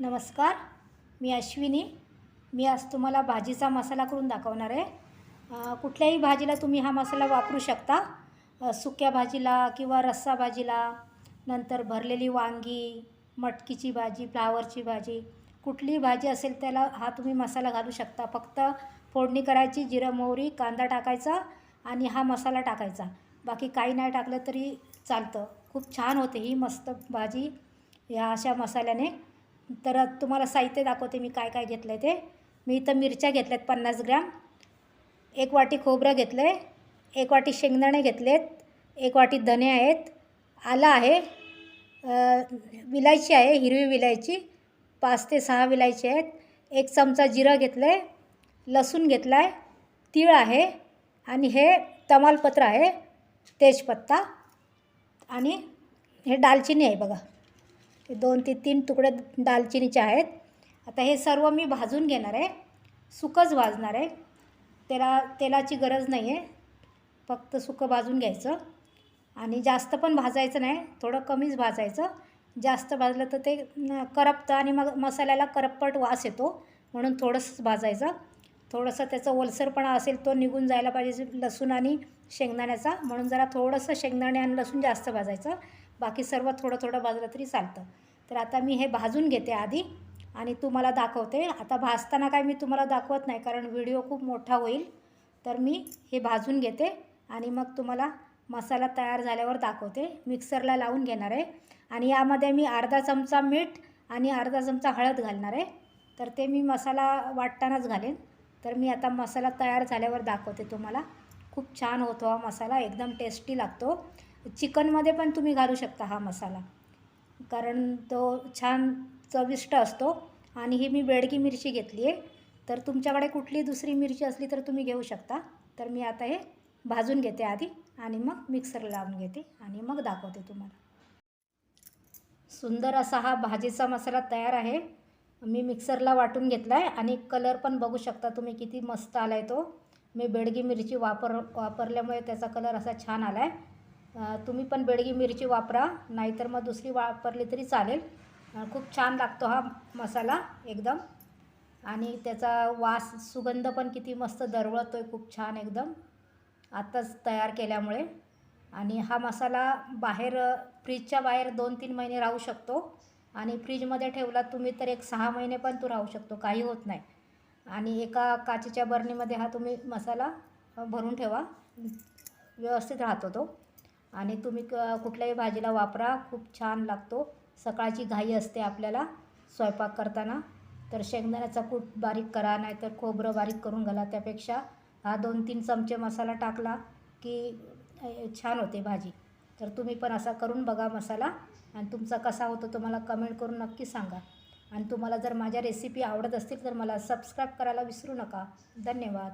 नमस्कार मी अश्विनी. मी आज तुम्हाला भाजीचा मसाला करून दाखवणार आहे. कुठल्याही भाजीला तुम्ही हा मसाला वापरू शकता. सुक्या भाजीला किंवा रस्सा भाजीला नंतर भरलेली वांगी मटकीची भाजी फ्लावरची भाजी कुठलीही भाजी असेल त्याला हा तुम्ही मसाला घालू शकता. फक्त फोडणी करायची जिरं मोहरी कांदा टाकायचा आणि हा मसाला टाकायचा. बाकी काही नाही टाकलं तरी चालतं. खूप छान होते ही मस्त भाजी ह्या अशा मसाल्याने. तर तुम्हाला साहित्य दाखवते मी काय काय घेतलं आहे ते. मी इथं मिरच्या घेतल्यात पन्नास ग्रॅम. एक वाटी खोबरं घेतलं आहे एक वाटी शेंगदाणे घेतलेत. एक वाटी धने आहेत. आलं आहे. विलायची आहे हिरवी विलायची. पाच ते सहा विलायची आहेत. एक चमचा जिरं घेतलं आहे लसूण घेतला आहे तीळ आहे. आणि हे तमालपत्र आहे. तेजपत्ता. आणि हे दालचिनी आहे बघा. हे दोन ते तीन तुकडे दालचिनीचे आहेत. आता हे सर्व मी भाजून घेणार आहे. सुकंच भाजणार आहे. त्याला तेलाची गरज नाही आहे फक्त सुकं भाजून घ्यायचं. आणि जास्त पण भाजायचं नाही. थोडं कमीच भाजायचं. जास्त भाजलं तर ते करपतं आणि मग मसाल्याला करपट वास येतो. म्हणून थोडंसंच भाजायचं. थोडंसं त्याचा ओलसरपणा असेल तो निघून जायला पाहिजे. लसूण आणि शेंगदाण्याचा. म्हणून जरा थोडंसं शेंगदाणे आणि लसूण जास्त भाजायचं. बाकी सर्व थोडं थोडं भाजलं तरी चालतं. तर आता मी हे भाजून घेते आधी आणि तुम्हाला दाखवते. आता भाजताना काय मी तुम्हाला दाखवत नाही कारण व्हिडिओ खूप मोठा होईल. तर मी हे भाजून घेते आणि मग तुम्हाला मसाला तयार झाल्यावर दाखवते. मिक्सरला लावून घेणार आहे. आणि यामध्ये मी अर्धा चमचा मीठ आणि अर्धा चमचा हळद घालणार आहे. तर ते मी मसाला वाटतानाच घालेन. तर मी आता मसाला तयार झाल्यावर दाखवते तुम्हाला. खूप छान होतो हा मसाला. एकदम टेस्टी लागतो. चिकनमध्ये पण तुम्ही घालू शकता हा मसाला. कारण तो छान चविष्ट असतो आणि ही मी बेडगी मिरची घेतली आहे. तर तुमच्याकडे कुठली दुसरी मिरची असली तर तुम्ही घेऊ शकता. तर मी आता हे भाजून घेते आधी आणि मग मिक्सर लावून घेते आणि मग दाखवते तुम्हाला. सुंदर असा हा भाजीचा मसाला तयार आहे. मी मिक्सरला वाटून घेतला आहे आणि कलर पण बघू शकता तुम्ही किती मस्त आला आहे तो. मी बेडगी मिरची वापर वापरल्यामुळे त्याचा कलर असा छान आला आहे तुम्ही पण बेडगी मिरची वापरा नाहीतर मग दुसरी वापरली तरी चालेल. खूप छान लागतो हा मसाला एकदम. आणि त्याचा वास सुगंध पण किती मस्त दरवळतो आहे खूप छान एकदम. आत्ताच तयार केल्यामुळे. आणि हा मसाला बाहेर फ्रीजच्या बाहेर दोन तीन महिने राहू शकतो. आणि फ्रीजमध्ये ठेवला तुम्ही तर एक सहा महिने पण तो राहू शकतो काही होत नाही. आणि एका काचेच्या बरणीमध्ये हा तुम्ही मसाला भरून ठेवा. व्यवस्थित राहतो तो. आणि तुम्ही क कुठल्याही भाजीला वापरा खूप छान लागतो. सकाळची घाई असते आपल्याला स्वयंपाक करताना. तर शेंगदाण्याचा कूट बारीक करा नाहीतर खोबरं बारीक करून घाला त्यापेक्षा. हा दोन तीन चमचे मसाला टाकला की छान होते भाजी. तर तुम्ही पण असा करून बघा मसाला. आणि तुमचा कसा होतो तुम्हाला कमेंट करून नक्की सांगा. आणि तुम्हाला जर माझ्या रेसिपी आवडत असतील तर मला सबस्क्राईब करायला विसरू नका. धन्यवाद.